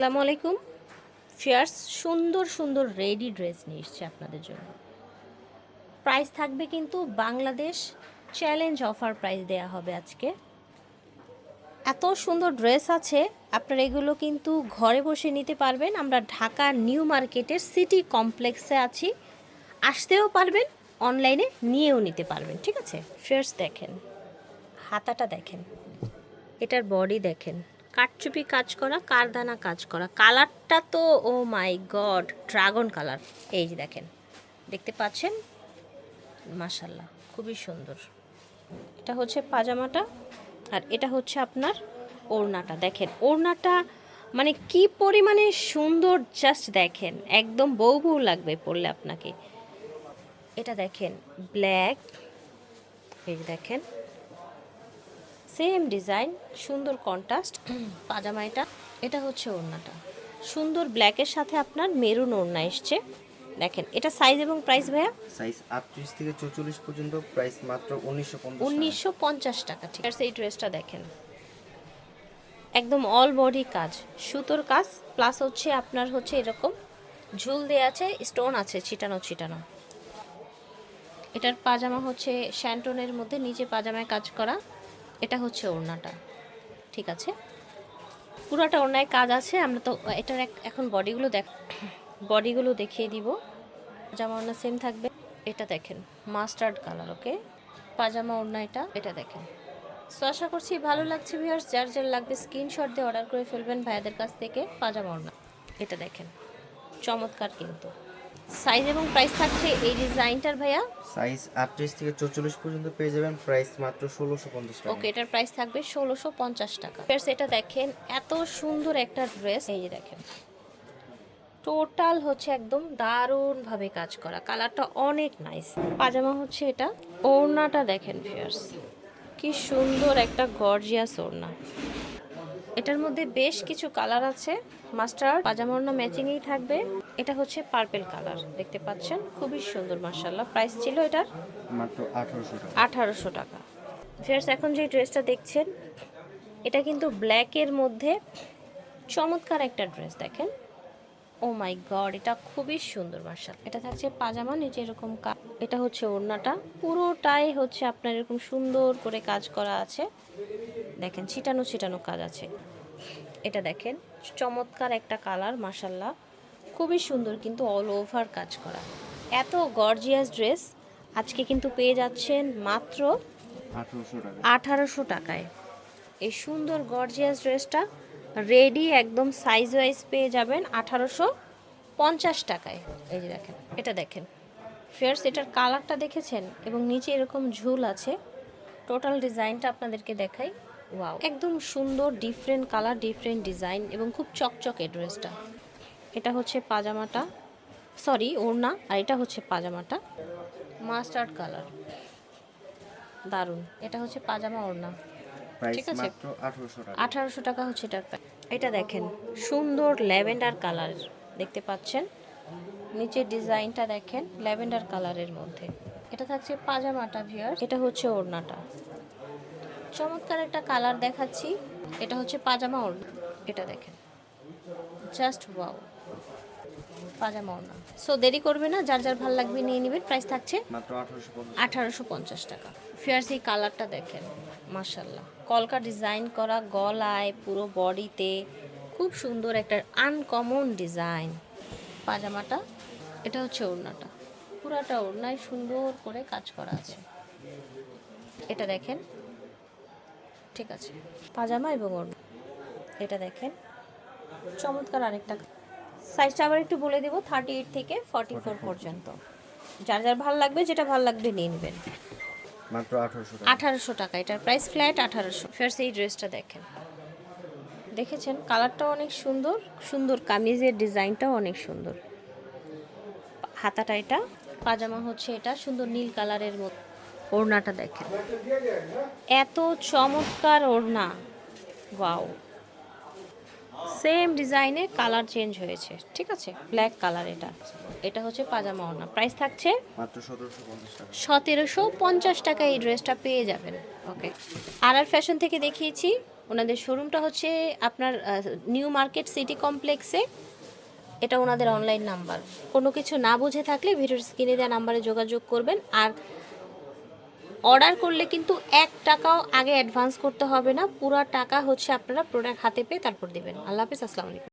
আসসালামু আলাইকুম। ফিয়ার্স, সুন্দর সুন্দর রেডি ড্রেস নিয়ে এসছে আপনাদের জন্য। প্রাইস থাকবে কিন্তু বাংলাদেশ। চ্যালেঞ্জ অফার প্রাইস দেয়া হবে আজকে। এত সুন্দর ড্রেস আছে, আপনারা এগুলো কিন্তু ঘরে বসে নিতে পারবেন। আমরা ঢাকা নিউ মার্কেটের সিটি কমপ্লেক্সে আছি। আসতেও পারবেন, অনলাইনে নিয়েও নিতে পারবেন, ঠিক আছে? ফিয়ার্স, দেখেন। হাতাটা দেখেন। এটার বডি দেখেন। কাটচুপি কাজ করা, কারদানা কাজ করা। কালারটা তো, oh my god, dragon colour. এই যে দেখেন, দেখতে পাচ্ছেন? মাশাল্লাহ খুবই সুন্দর। এটা হচ্ছে পাজামাটা, আর এটা হচ্ছে আপনার ওড়নাটা। দেখেন, ওড়নাটা মানে কি পরিমাণে সুন্দর, জাস্ট দেখেন। একদম বউ বউ লাগবে পরলে আপনাকে। এটা দেখেন, ব্ল্যাক। এই দেখেন সেম ডিজাইন সুন্দর কন্ট্রাস্ট পাজামা এটা। হচ্ছে ওড়নাটা। সুন্দর ব্ল্যাকের সাথে আপনার মেরুন ওড়না এসছে। দেখেন এটা সাইজ এবং প্রাইস ভাইয়া? সাইজ আটত্রিশ থেকে চৌচল্লিশ পর্যন্ত প্রাইস মাত্র উনিশশো পঞ্চাশ উনিশশো পঞ্চাশ টাকা ঠিক আছে এই ড্রেসটা দেখেন। একদম অল বডি কাজ। সুতোর কাজ প্লাস হচ্ছে আপনার হচ্ছে এরকম ঝুল দেওয়া আছে স্টোন আছে ছিটানো ছিটানো। এটার পাজামা হচ্ছে শ্যান্টনের মধ্যে নিচে পাজামায় কাজ করা। এটা হচ্ছে ওড়নাটা। ঠিক আছে? পুরোটা ওড়নায় কাজ আছে, আমরা তো এটার এখন বডিগুলো দেখ, বডিগুলো দেখিয়ে দিব। জামা ওড়না সেম থাকবে। এটা দেখেন মাস্টার্ড কালার ওকে পাজামা ওড়না এটা এটা দেখেন। সো আশা করছি ভালো লাগছে ভিউয়ার্স যার যার লাগবে স্ক্রিনশট দিয়ে অর্ডার করে ফেলবেন ভাইয়াদের কাছ থেকে পাজামা ওড়না। এটা দেখেন, চমৎকার কিন্তু। সাইজ এবং প্রাইস থাকছে এই ডিজাইনটার ভাইয়া? সাইজ আটত্রিশ থেকে চৌচল্লিশ পর্যন্ত পেয়ে যাবেন। প্রাইস মাত্র ষোলোশো পঞ্চাশ টাকা। ওকে এটার প্রাইস থাকবে ষোলোশো পঞ্চাশ টাকা। First এটা দেখেন এত সুন্দর একটা ড্রেস। এই যে দেখেন টোটাল হচ্ছে একদম দারুণভাবে কাজ করা। কালারটা অনেক নাইস পাজামা হচ্ছে এটা। ওড়নাটা দেখেন ফিয়ার্স কি সুন্দর একটা গর্জিয়াস ওড়না। এটার মধ্যে বেশ কিছু কালার আছে। মাস্টার পাজামা ওড়না ম্যাচিংয়েই থাকবে। এটা হচ্ছে পার্পেল কালার দেখতে পাচ্ছেন? খুবই সুন্দর মার্শাল্লাহ প্রাইস ছিল এটার? মাত্র আঠারোশো টাকা। আঠারোশো এখন যে ড্রেসটা দেখছেন এটা কিন্তু ব্ল্যাকের মধ্যে চমৎকার একটা ড্রেস দেখেন? ও মাই গড এটা খুবই সুন্দর মার্শাল এটা থাকছে পাজামা নিচে এরকম কা- এটা হচ্ছে ওড়নাটা। পুরোটাই হচ্ছে আপনার এরকম সুন্দর করে কাজ করা আছে। দেখেন ছিটানো ছিটানো কাজ আছে। এটা দেখেন চমৎকার একটা কালার মাসাল্লাহ খুবই সুন্দর কিন্তু অল ওভার কাজ করা। এত গর্জিয়াস ড্রেস আজকে কিন্তু পেয়ে যাচ্ছেন মাত্র আঠারোশো টাকায়। এই সুন্দর গর্জিয়াস ড্রেসটা রেডি একদম সাইজ ওয়াইজ পেয়ে যাবেন আঠারোশো পঞ্চাশ টাকায়। এই যে দেখেন এটা দেখেন। ফেয়ার্স এটার কালারটা দেখেছেন? এবং নিচে এরকম ঝুল আছে। টোটাল ডিজাইনটা আপনাদেরকে দেখাই। ওয়াও একদম সুন্দর ডিফারেন্ট কালার ডিফারেন্ট ডিজাইন এবং খুব চকচকে ড্রেসটা। এটা হচ্ছে পাজামাটা। সরি ওড়না আর এটা হচ্ছে পাজামাটা। মাস্টার্ড কালার দারুণ এটা হচ্ছে পাজামা ওড়না। প্রাইস ঠিক আছে। আঠারোশো টাকা। হচ্ছে এটা। এটা দেখেন সুন্দর ল্যাভেন্ডার কালার দেখতে পাচ্ছেন? নিচের ডিজাইনটা দেখেন ল্যাভেন্ডার কালারের মধ্যে। এটা থাকছে পাজামাটা ভিয়ার এটা হচ্ছে ওড়নাটা। চমৎকার একটা কালার দেখাচ্ছি। এটা হচ্ছে পাজামা ওড়না। এটা দেখেন। Just wow. পাজামা ওড়না। সো দেরি করবে না যার যার ভালো লাগবে নিয়ে নেবেন। প্রাইস থাকছে মাত্র আঠারোশো পঞ্চাশ। টাকা। ফিয়ার্সি কালারটা দেখেন মার্শাল্লাহ কলকা ডিজাইন করা গলায় পুরো বডিতে খুব সুন্দর একটা আনকমন ডিজাইন পাজামাটা এটা হচ্ছে ওড়নাটা। পুরাটা ওড়নায় সুন্দর করে কাজ করা আছে। এটা দেখেন ঠিক আছে। পাজামা এবং ওড়না। এটা দেখেন। চমৎকার আরেকটা। সাইজটা আবার একটু বলে দেবো থার্টি এইট থেকে ফর্টি ফোর পর্যন্ত। যার যার ভালো লাগবে যেটা ভালো লাগবে নিয়ে নেবেন। মাত্র আঠারোশো টাকা। এটার প্রাইস ফ্ল্যাট আঠারোশো। ফের এই ড্রেসটা দেখেন। দেখেছেন? কালারটাও অনেক সুন্দর সুন্দর। কামিজের ডিজাইনটাও অনেক সুন্দর। হাতাটা এটা। পাজামা হচ্ছে এটা সুন্দর নীল কালারের মধ্যে। ওড়নাটা দেখেন। এত চমৎকার ওড়না। ওয়াও। সেম ডিজাইনে কালার চেঞ্জ হয়েছে ঠিক আছে? ব্ল্যাক কালার এটা। এটা হচ্ছে পাজামা ওড়না। প্রাইস থাকছে সতেরোশো পঞ্চাশ টাকা। এই ড্রেসটা পেয়ে যাবেন। ওকে। আর আর ফ্যাশন থেকে দেখিয়েছি ওনাদের শোরুমটা হচ্ছে আপনার নিউ মার্কেট সিটি কমপ্লেক্সে। এটা ওনাদের অনলাইন নাম্বার। কোনো কিছু না বুঝে থাকলে ভিডিওর স্ক্রিনে দেওয়া নাম্বারে যোগাযোগ করবেন। আর অর্ডার করলে কিন্তু এক টাকাও আগে অ্যাডভান্স করতে হবে না। পুরো টাকা হচ্ছে আপনারা প্রোডাক্ট হাতে পেয়ে তারপর দেবেন। আল্লাহ হাফিজ, আসসালামু আলাইকুম।